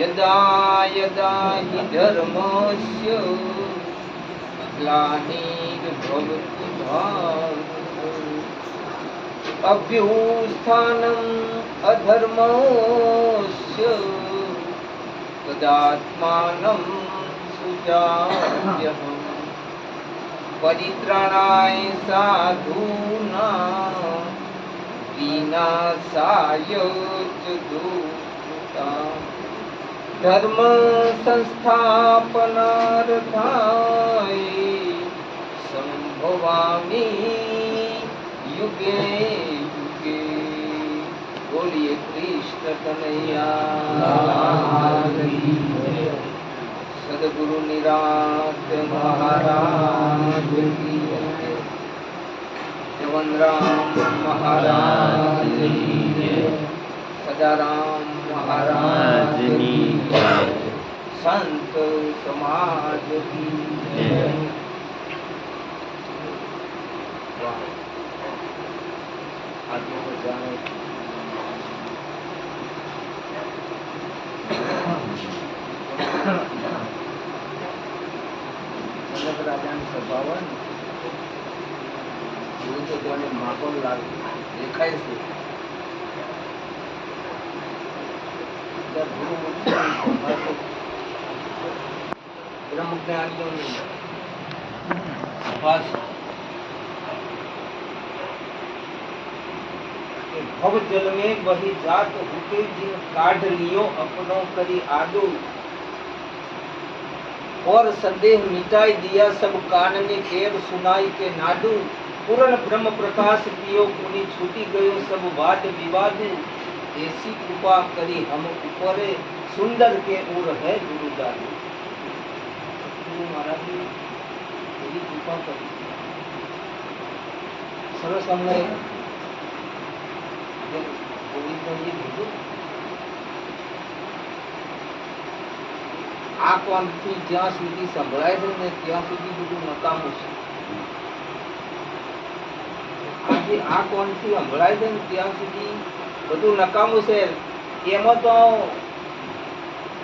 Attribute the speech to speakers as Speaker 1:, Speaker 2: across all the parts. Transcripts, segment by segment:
Speaker 1: યદા યદા હિ ધર્મસ્ય ગ્લાનિર્ભવતિ ભાવ અભ્યુસ્થાનમ અધર્મસ્ય તદાત્માનમ સુજાયહ પરિત્રાણાય સાધુના વિનાશાય ચ धर्म संस्थापनार्थाय संभवामी युगे युगे। बोलिए कृष्ण कन्हैया। सदगुरु निरात महाराज की जवन राम महाराज। सदाराम મહારાજની સંત સમાજની રાજાની સભા તો તેને માહોલ લાગે દેખાય છે भव जल में वही जात होते जिन काढ़ लियो अपनों करी आदो और संदेह मिटाई दिया सब कान ने केर सुनाई के नादू। पूर्ण ब्रह्म प्रकाश पियो, कुनी छूटी गयो सब वाद विवाद। ऐसी कृपा करी हम ऊपरे सुंदर के उर है गुरु दादी गुरु महाराज એવી કૃપા કરી સરસ અમને જેમ ગોવિંદભાઈએ કીધું આ કોણથી જ્યાં સુધી સંભળાય છે ને ત્યાં સુધી બધું નકામું છે આજે આ કોણથી સંભળાય છે ને ત્યાં સુધી બધું નકામું છે. એમાં તો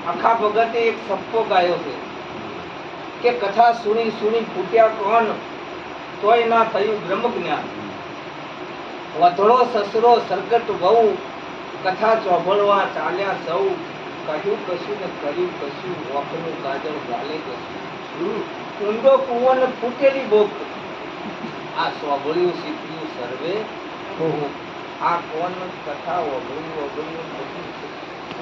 Speaker 1: આખા ભગતે એક સપ્પો ગાયો છે. કે કથા સુણી સુણી ફૂટ્યા કોણ? તોય ના થયું બ્રહ્મ જ્ઞાન વધળો સસરો, સરગટ, વહુ, કથા ચોભળવા ચાલ્યા સૌ. કહ્યું કશું ને કર્યું કશું, વખનું કાજળ ગાલે કશું. ઊંડો કુંવર ને ફૂટેલી બોક. આ સ્વાભળ્યું શીખ્યું સર્વે. આ કોણ કથા ઓગળી ઓગળી છે.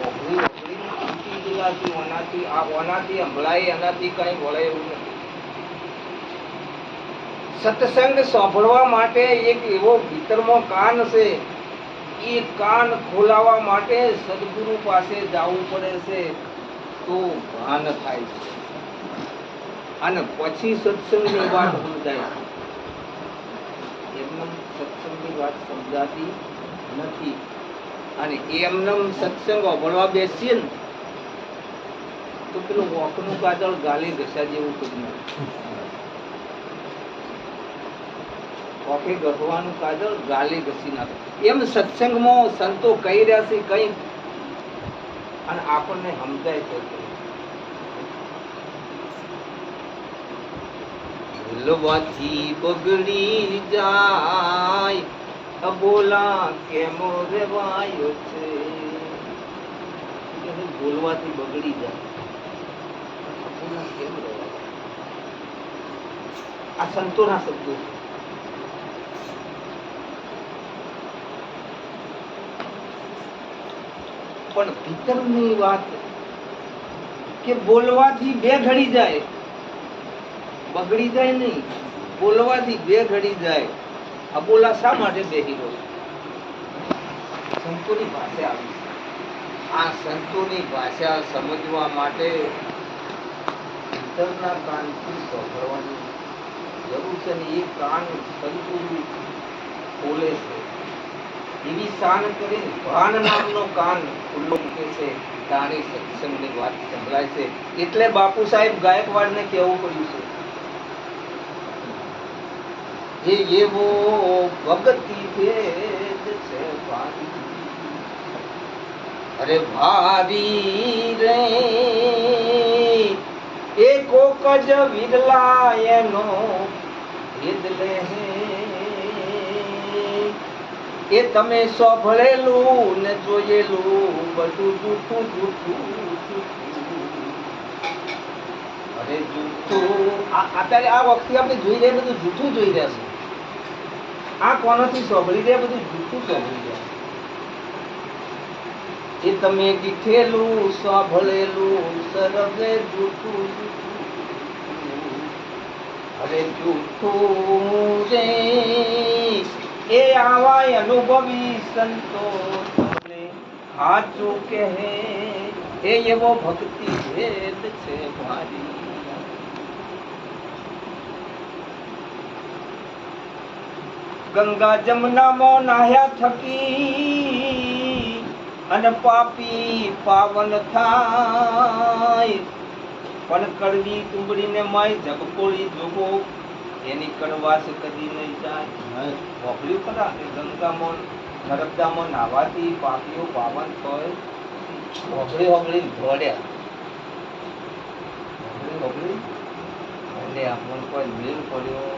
Speaker 1: ઓગળી ઓગળીને ફૂટી ઓનાથી આ ઓનાથી સંભળાય એનાથી કઈ વળે એવું નથી. સત્સંગ સાંભળવા માટે એક એવો ભીતરનો કાન છે. એ કાન ખોલાવવા માટે સદગુરુ પાસે જવું પડે છે. તો ભાન થાય છે. અને પછી સત્સંગની વાત સમજાય છે. સત્સંગની વાત સમજાતી નથી. અને એમનેમ સત્સંગ ઓભળવા બેસીએ ને, તો પેલું વોકનું કાદળ ગાલે ઘસા જેવું કંઈ નથી કોફે ગસવાનું કાદળ ગાલે ઘસી નાખે. એમ સત્સંગમાં સંતો કહી રહ્યા છે કઈ, અને આપણને સમજાય છે ભૂલવાથી બગડી જાય અબોલા કેમ રેવાયો છે? બોલવાથી બગડી જાય કેમ આ સંતોના શબ્દો પણ ભીતરની વાત કે બોલવાથી બે ઘડી જાય. બગડી જાય નહીં. બોલવાથી બે ઘડી જાય. આ બોલા શા માટે બેહી રહ્યો સંતોની ભાષા આવી આ સંતોની ભાષા સમજવા માટે અંતરના કાનથી સાંભળવાની જરૂર છે ને એ કાન સંતોની બોલે છે. એવી શાન કરી ભાન નામનો કાન ખુલ્લો મૂકે છે, તાણી સત્સંગની વાત સંભળાય છે. એટલે બાપુ સાહેબ ગાયકવાડને કહેવું પડ્યું છે. જે એવો ભગતી ભેદ છે અરે ભારી રે એ કોક જ વિરલા એનો ભેદ એ તમે સાંભળેલું ને જોયેલું, બધું જૂઠું જૂઠું. અરે જૂઠું. અત્યારે આ વખતે આપણે જોઈ રહ્યા બધું જૂઠું જોઈ રહ્યા છે. આ કોનાથી સોંભળી રહ્યા બધું જૂઠું સોંભળી રહ્યા એ તમે દીઠેલું સાંભળેલું સરવે જૂઠું. અરે જૂઠું રે એ આવાય અનુભવી સંતો તમને સાચું કહે. એ એવો ભક્તિ ભેદ છે મારી. ગંગા જમનામાં નાહ્યા થકી અને પાપી પાવન થાય. પણ કડવી તુંબડીને માય જગકોળી જોગો એની કડવાશ કદી નહીં જાય. મોકલ્યું ખરા કે ગંગામાં નર્મદામાં નાહવાથી પાપીઓ પાવન થાય. હોગળી હોગળી ધોડ્યા હોગળી હોગળી એટલે આપણને કોઈ મેળ પડ્યો.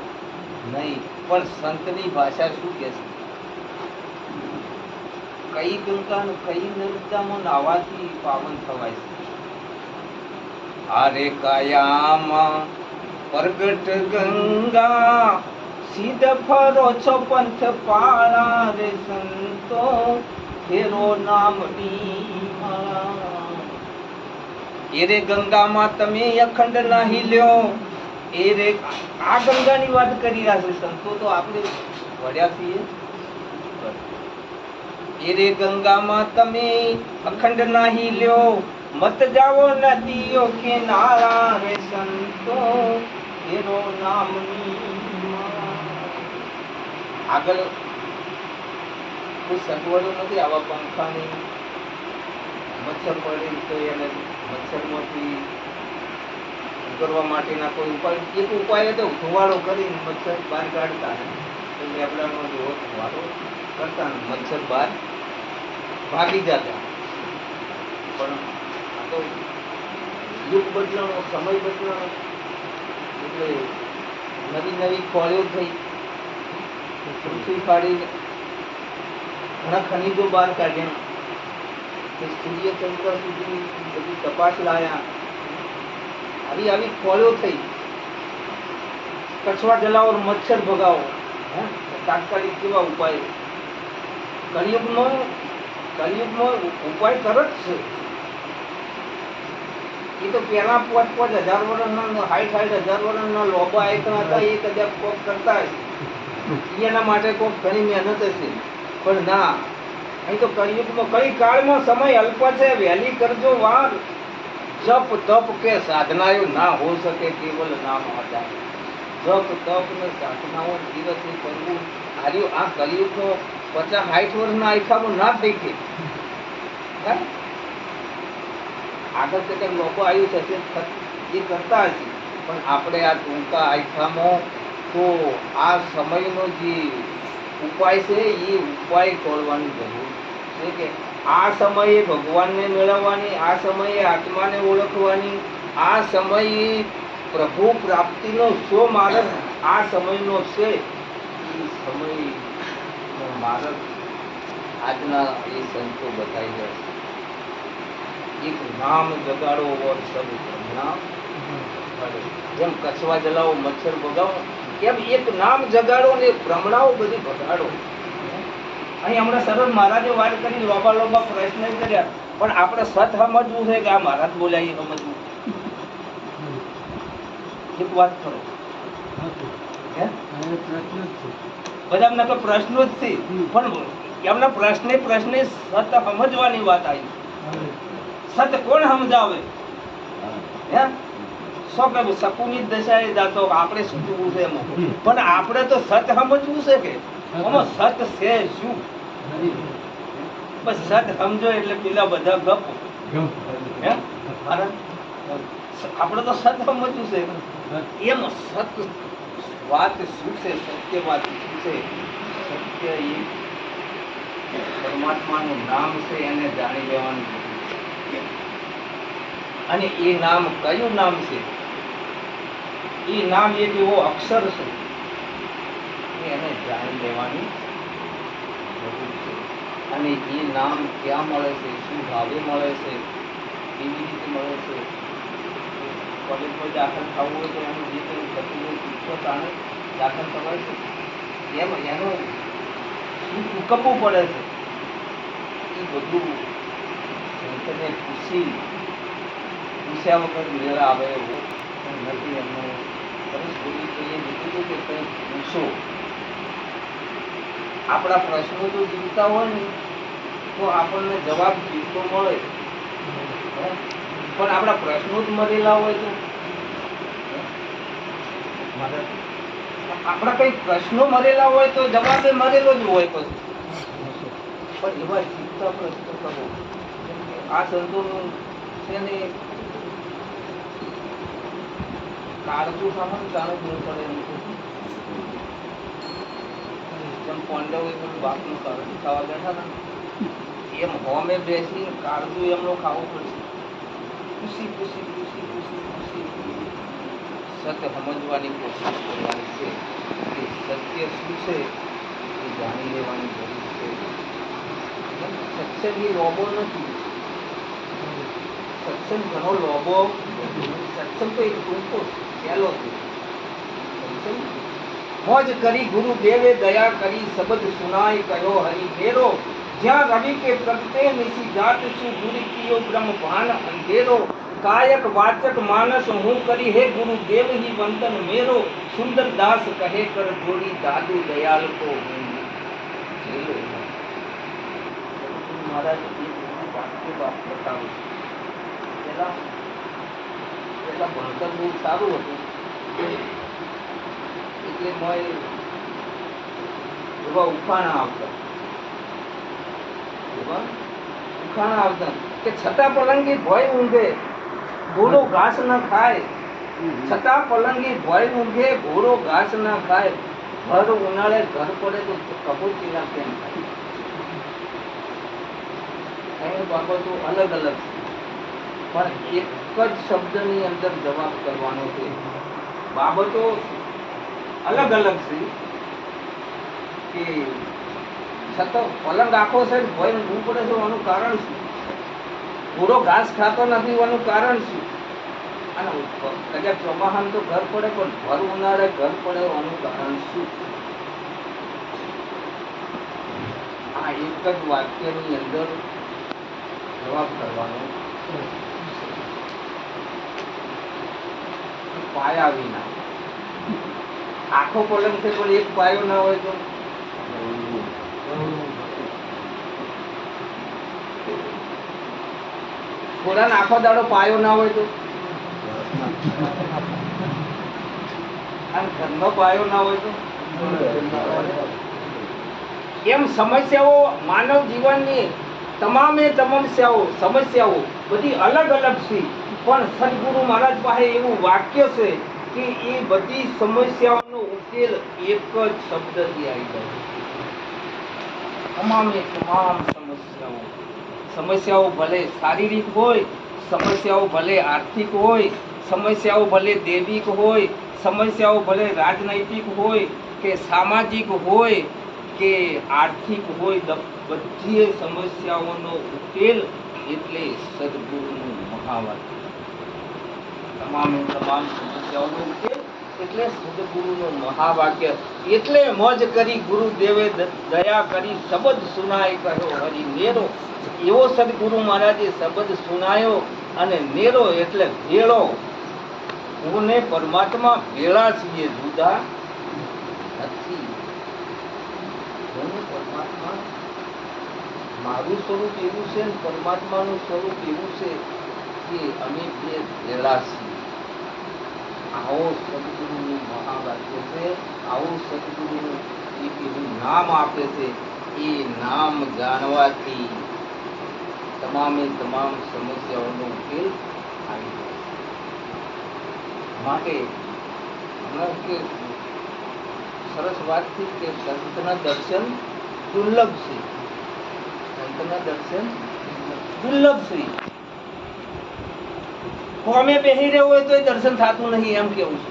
Speaker 1: નહીં, પણ સંતની ભાષા શું કહે છે? કઈ ગંગા કઈ નર્મદામાં નાવાથી પાવન થવાય છે? આરે કાયામાં, પ્રગટ ગંગા, સીધ ફરો છો પંથ પાળા રે સંતો, ફેરો નામની માળા. એ રે ગંગામાં તમે અખંડ નાહી લ્યો. એ રે આ ગંગાની વાત કરી રહ્યા છે, સંતો તો આપણે વળ્યા છીએ. એ રે ગંગામાં તમે અખંડ નાહી લ્યો. મત જાવો નદીઓ કે નારા રે સંતો. એરો નામની આગળ કોઈ સગવડો નથી આવા પંખાની. મચ્છર પડે તો એને મચ્છરમાંથી કરવા માટેના કોઈ ઉપાય? એક ઉપાય હતો ધોવાળો કરીને મચ્છર બહાર કાઢતા એટલે લેબડાનો જો ધોવાળો કરતા મચ્છર બહાર ભાગી જતા પણ આ તો યુગ બદલાણો, સમય બદલાણો, એટલે નવી નવી ખોળીઓ થઈ. પૃથ્વી ફાડી ઘણા ખનિજો બહાર કાઢ્યા. તે સૂર્ય સુધી બધી તપાસ લાયા. આવી આવી ખોળીઓ થઈ. કછવા જલાવો મચ્છર ભગાવો તાત્કાલિક કેવા ઉપાય? કલયુગમાં કલયુગમાં ઉપાય તરત છે. એ તો પહેલા પાંચ પાંચ હજાર વર્ષના હાઈટ હાઈટ હજાર વર્ષના લોબા આયકણા હતા એ કદાચ કોક કરતા હશે. એના માટે કોક ઘણી મહેનત હશે. પણ ના, અહીં તો કલયુગમાં કઈ કાળમાં સમય અલ્પ છે, વહેલી કરજો વાર. જપ તપ કે સાધનાઓ ના હો શકે કેવલ નામ હતા જપ તપ ને સાધનાઓ દિવસની કરવું. હાર્યું આ કલયુગનો પચાસ સાઠ વર્ષના આયખામાં ના થઈ હે? આગળ કેટલાક લોકો આવ્યું છે એ કરતા હશે. પણ આપણે આ ટૂંકા આયખામાં તો આ સમયનો જે ઉપાય છે, એ ઉપાય કરવાની જરૂર આ સમયે ભગવાનને મેળવવાની, આ સમયે આત્માને ઓળખવાની, આ સમયે પ્રભુ પ્રાપ્તિનો શો માર્ગ, આ સમયનો છે. એ માર્ગ આજના એ સંતો બતાવી રહ્યા છે. એક નામ જગાડો ઓર સબ જેમ કછવા જલાવો, મચ્છર ભગાવો, એમ એક નામ જગાડો ને ભ્રમણાઓ બધી ભગાડો. અહીં હમણાં સરળ મહારાજે વાત કરી લોબા લોબા પ્રશ્ન કર્યા. પણ આપણે સત સમજવું છે કે આ મહારાજ બોલાય સમજવું? એક વાત કરો. બધા એમના તો પ્રશ્નો જ છે. પણ એમના પ્રશ્ને પ્રશ્ને સત સમજવાની વાત આવી. સત કોણ સમજાવે? હે? સો કે શકુની દશાએ જાતો આપણે શું જોવું છે એમાં? પણ આપણે તો સત સમજવું છે કે? આમાં સત છે શું? બસ સદ સમજો એટલે પેલા બધા ગપ. આપણે તો સદ સમજવું છે. એમ સત વાત શું છે સત્ય વાત શું છે સત્ય એ પરમાત્માનું નામ છે એને જાણી લેવાનું. અને એ નામ કયું નામ છે? એ નામ એક એવો અક્ષર છે. એને જાણી લેવાની અને એ નામ ક્યાં મળે છે, શું ભાવે મળે છે, કેવી રીતે મળે છે કોલેજમાં દાખલ થવું હોય તો એનું જે કંઈ થતું હોય શીખો તાણે દાખલ થવાય છે. એમ એનું શું ચૂકવવું પડે છે? એ બધું શંકરને પૂછી પૂછ્યા વગર મેળ આવે એવું નથી એમનું. પરિસ્થિતિ તો એ લીધું હતું કે કંઈ પૂછો. આપણા પ્રશ્નો જો જીવતા હોય ને તો આપણને જવાબ જીવતો મળે. પણ આપણા પ્રશ્નો જ મરેલા હોય તો? આપણા કઈ પ્રશ્નો મરેલા હોય તો જવાબ એ મરેલો જ હોય પછી. પણ એવા જીવતા પ્રશ્નો કરો આ સંતોનું છે ને કાળજું ખાવાનું જાણવું પડે એમ તો. જેમ પાંડવો બાપનું કારણ ખાવા બેઠા હતા. એમ હોમે બેસી કાળજું એમનું ખાવું પડશે. ખુશી ખુશી ખુશી ખુશી ખુશી. સત્ય સમજવાની કોશિશ કરવાની છે. કે સત્ય શું છે એ જાણી લેવાની જરૂર છે. સત્સંગ એ લોબો નથી. સત્સંગ ઘણો લોબો સત્સંગ તો એક ટૂંકો પહેલો છે. મોજ કરી, ગુરુ દેવે દયા કરી, શબ્દ સુનાય કયો હરિ ફેરો. જ્યાં રવિ કે પ્રગટે નિશી જાત શું ગુરુ કિયો બ્રહ્મ ભાન અંધેરો. કાયક વાચક, માનસ, હું કરી હે ગુરુ દેવ હી વંદન મેરો. સુંદર દાસ કહે કર જોડી દાદુ દયાલ કો હું. જેલો મહારાજ, એક એવું વાક્ય વાત બતાવું પેલા પેલા ભણતર બહુ સારું હતું. એટલે મોય એવા ઉખાણા આવતા. એવા ઉખાણા આવતા. કે છતાં પલંગી ભય ઊંઘે ઘોડો ઘાસ ન ખાય. છતાં પલંગી ભય ઊંઘે ઘોડો ઘાસ ન ખાય. ભર ઉનાળે, ઘર પડે તો કબૂતરીના કેમ થાય. અહીં બાબતો અલગ અલગ છે. પણ એક જ શબ્દની અંદર જવાબ કરવાનો છે. બાબતો અલગ અલગ છે. કે છતાં પલંગ આખો છે ભય ઊંઘવું પડે છે એનું કારણ શું? પૂરો ઘાસ ખાતો નથી એનું કારણ શું? અને કદાચ ચોમાહામાં તો ઘર પડે, પણ ભર ઉનાળે ઘર પડે એનું કારણ શું? આ એક જ વાક્યની અંદર જવાબ કરવાનો. પાયા વિના. આખો પલંગ છે, પણ એક પાયો ના હોય તો. થોડા આખો દાડો પાયો ના હોય તો. અને પાયો ના હોય તો. એમ સમસ્યાઓ માનવ જીવનની તમામે સમસ્યાઓ સમસ્યાઓ બધી અલગ અલગ છે. પણ સદગુરુ મહારાજ પાસે એવું વાક્ય છે કે એ બધી સમસ્યાઓનો ઉકેલ એક જ શબ્દથી આવી જાય. તમામે તમામ સમસ્યાઓ. સમસ્યાઓ ભલે શારીરિક હોય, સમસ્યાઓ ભલે આર્થિક હોય, સમસ્યાઓ ભલે દૈવિક હોય, સમસ્યાઓ ભલે રાજનૈતિક હોય, કે સામાજિક હોય, કે આર્થિક હોય બધી સમસ્યાઓનો ઉકેલ એટલે સદગુરુનું મહાવાક્ય તમામે તમામ સમસ્યાઓનો ઉકેલ એટલે સદગુરુનું મહાવાક્ય, એટલે મજ કરી ગુરુદેવે દયા કરી શબ્દ સુનાય કહ્યો, હરી નેરો. એવો સદગુરુ મહારાજે શબ્દ સુનાયો અને નેરો એટલે ભેળો. હું પરમાત્મા ભેળા છીએ, જુદા નથી. પરમાત્મા, મારું સ્વરૂપ એવું છે ને પરમાત્માનું સ્વરૂપ એવું છે. કે અમે ભેળા છીએ આવો સદગુરુનું મહાવાક્ય છે, આવું સદગુરુનું નામ આપે છે, એ નામ જાણવાથી તમામે તમામ સમસ્યાઓનો ઉકેલ આવી જાય માટે હમણાં કે સરસ વાત થઈ કે સંતના દર્શન દુર્લભ છે. સંતના દર્શન દુર્લભ છે. હોમે બેહી રહ્યો હોય તો દર્શન થતું નહીં, એમ કેવું છે?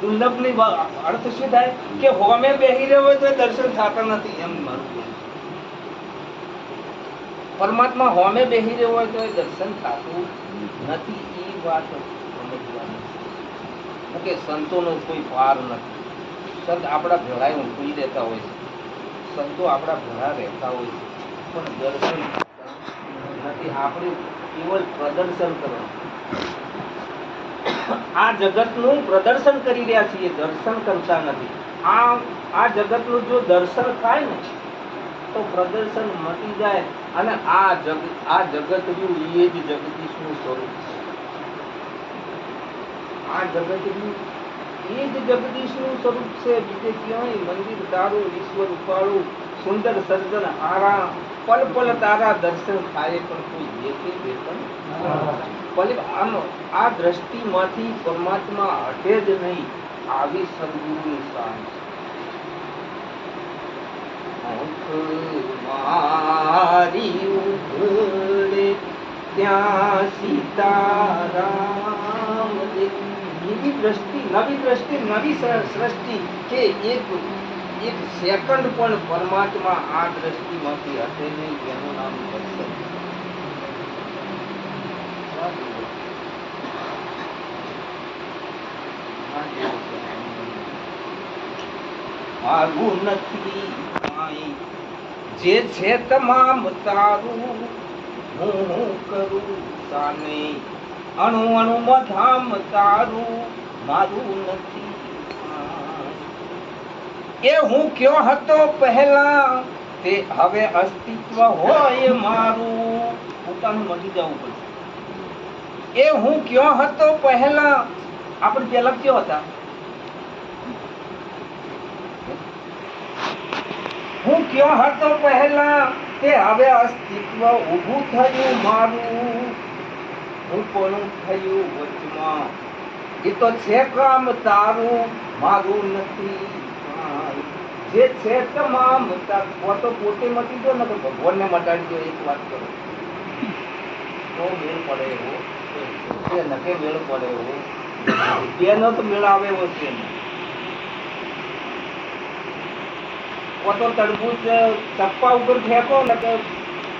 Speaker 1: દુર્લભની અર્થ શું થાય? કે હોમે બેહી રહ્યો હોય તો દર્શન થતા નથી, એમ પરમાત્મા હોમે બેહી રહ્યો હોય તો દર્શન થતું નથી એ વાત કે સંતોનો કોઈ પાર નથી. સંત આપણા ભેળાએ ઊંઘી રહેતા હોય છે. સંતો આપણા ભેળા રહેતા હોય છે. પણ દર્શન નથી, આપણે કેવળ પ્રદર્શન કરવાનું આ જગતનું પ્રદર્શન કરી રહ્યા છીએ દર્શન કરતા નથી આ આ જગતનું જો દર્શન થાય ને તો પ્રદર્શન મટી જાય અને આ જગ, આ જગત રહ્યું એ જ જગદીશનું સ્વરૂપ છે. આ જગત રહ્યું એ જ જગદીશનું સ્વરૂપ છે. બીજે ક્યાંય મંદિર તારું ઈશ્વર ઉપાડું સુંદર સર્જન આરા પલ પલ તારા દર્શન થાય પણ કોઈ દેખે બેઠન ભલે આમ આ દ્રષ્ટિમાંથી પરમાત્મા હટે જ નહીં આવી સદગુરુની શાન છે મારી ઉઘડે ત્યાં સીતારામ એવી દ્રષ્ટિ નવી દ્રષ્ટિ નવી સૃ- સૃષ્ટિ કે એક એક સેકન્ડ પણ પરમાત્મા આ દ્રષ્ટિમાંથી હશે નહીં, એનું નામ દર્શન. નથી જે છે તમામ તારું, હું કરું સાને અણુ અણુ મધામ તારું, મારું નથી એ હું કયો હતો પહેલા? તે હવે અસ્તિત્વ હોય મારું. પોતાનું મટી જવું પડશે એ હું કયો હતો પહેલા? આપણે પેલા કયો હતા? હું કયો હતો પહેલા? તે હવે અસ્તિત્વ ઊભું થયું મારું. હું કોનું થયું વચમાં? એ તો છે કામ તારું. મારું નથી. જે છે તમામ પોતો મટી ગયો ને તો ભગવાનને મટાડી દો, એક વાત કરો. તો મેળ પડે એવો. નકે મેળ પડે એવો. બેનો તો મેળ આવે એવો છે. પોતો તરબૂચ ચપ્પા ઉપર ફેંકો ને કે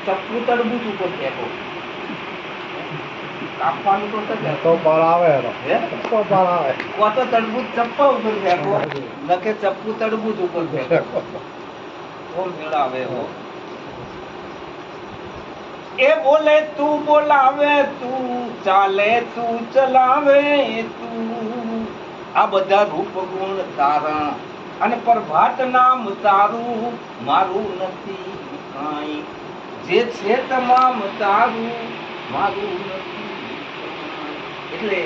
Speaker 1: ચપ્પુ તડબૂચ ઉપર ફેંકો. કાપવાનું તો થશે.
Speaker 2: તો પર આવે તો પર આવે.
Speaker 1: પોતો તરબૂચ ચપ્પા ઉપર ફેંકો. નકે ચપ્પુ તરબૂચ ઉપર ફેંકો. ઓ મેળ હો. એ બોલે તું બોલાવે તું ચાલે તું ચલાવે તું. આ બધા રૂપ ગુણ તારા. અને પ્રભાત નામ તારું મારું નથી કાંઈ. જે છે તમામ તારું મારું નથી. એટલે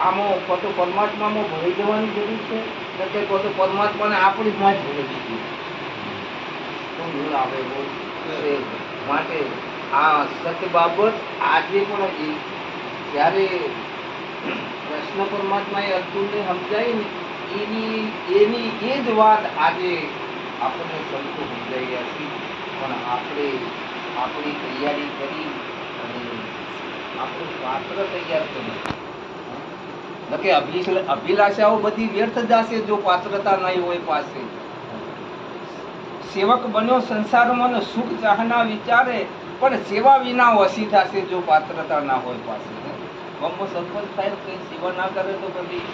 Speaker 1: આમાં પોતે પરમાત્મામાં ભળી જવાની જરૂર છે? એટલે પોતે પરમાત્માને આપણી માં જ ભરી દીધી આવે માટે આ સત્ય બાબત આજે પણ એ જ્યારે કૃષ્ણ પરમાત્માએ અર્જુનને સમજાવી ને એની એની એ જ વાત આજે આપણને સંતો સમજાઈ રહ્યા છે. પણ આપણે આપણી તૈયારી કરી આપણું પાત્ર તૈયાર કર્યું કે અભિલાષાઓ બધી વ્યર્થ જશે જો પાત્રતા નહીં હોય પાસે. સેવક બન્યો સંસારમાં સુખ ચાહના વિચારે, પણ સેવા વિના વસી થશે જો પાત્રતા ના હોય પાસે. ગમો સરપંચ સાહેબ કઈ સેવા ના કરે તો પછી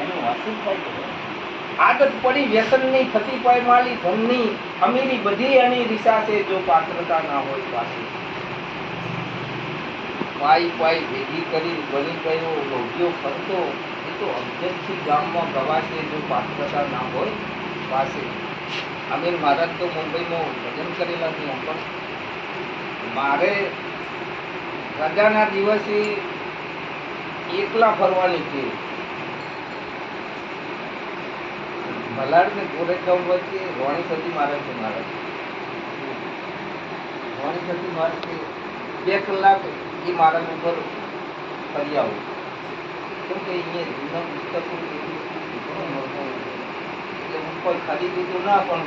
Speaker 1: એનું વાસી થાય આદત પડી વ્યસનની, થતી પાયમાલી, ધનની, અમીરી બધી એની રિસાશે જો પાત્રતા ના હોય પાસે. પાઈ પાઈ ભેગી કરી બની ગયો લોભ્યો ફરતો, એ તો અભ્યંતથી ગામમાં ગવાશે જો પાત્રતા ના હોય, પાસે. અમીર મહારાજ તો મુંબઈમાં ભજન કરેલા છે પણ. મારે રજાના દિવસે એકલા ફરવાની છે. મલાડ ને ગોરેગાંવ વચ્ચે રોણી સતી મારે છે મારા? રોણી સતી મારે બે કલાક એ મારા ઉપર ફરી આવું. કેમ કે અહીંયા જૂના પુસ્તકો એટલે હું કોઈ ખરીદી તો ના પણ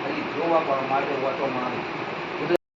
Speaker 1: ખાલી જોવા પણ માટે ઓટો મારું.